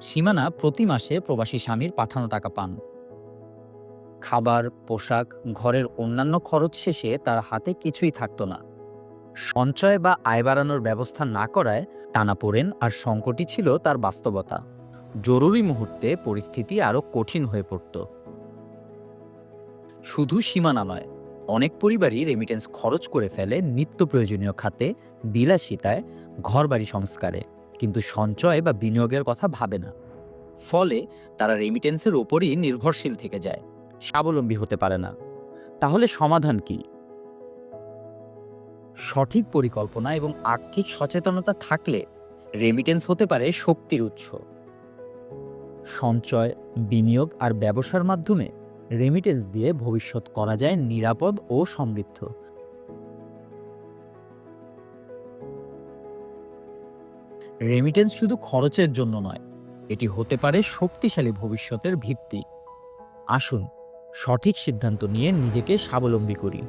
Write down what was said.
সীমানা প্রতি মাসে প্রবাসী স্বামীর পাঠানো টাকা পান। খাবার, পোশাক, ঘরের অন্যান্য খরচ শেষে তার হাতে কিছুই থাকতো না। সঞ্চয় বা আয় বাড়ানোর ব্যবস্থা না করায় টানাপোড়েন আর সংকটই ছিল তার বাস্তবতা। জরুরি মুহূর্তে পরিস্থিতি আরও কঠিন হয়ে পড়ত। শুধু সীমানা নয়, অনেক পরিবারই রেমিটেন্স খরচ করে ফেলে নিত্য প্রয়োজনীয় খাতে, বিলাসিতায় ঘরবাড়ি সংস্কারে। কিন্তু সঞ্চয় বা বিনিয়োগের কথা ভাবে না। ফলে তারা রেমিটেন্সের ওপরই নির্ভরশীল থেকে যায়। স্বাবলম্বী হতে পারে না। তাহলে সমাধান কি? সঠিক পরিকল্পনা এবং আর্থিক সচেতনতা থাকলে রেমিটেন্স হতে পারে শক্তির উৎস। সঞ্চয়, বিনিয়োগ আর ব্যবসার মাধ্যমে রেমিটেন্স দিয়ে ভবিষ্যৎ করা যায় নিরাপদ ও সমৃদ্ধ। রেমিটেন্স শুধু খরচের জন্য নয়, এটি হতে পারে শক্তিশালী ভবিষ্যতের ভিত্তি। আসুন, সঠিক সিদ্ধান্ত নিয়ে নিজেকে স্বাবলম্বী করি।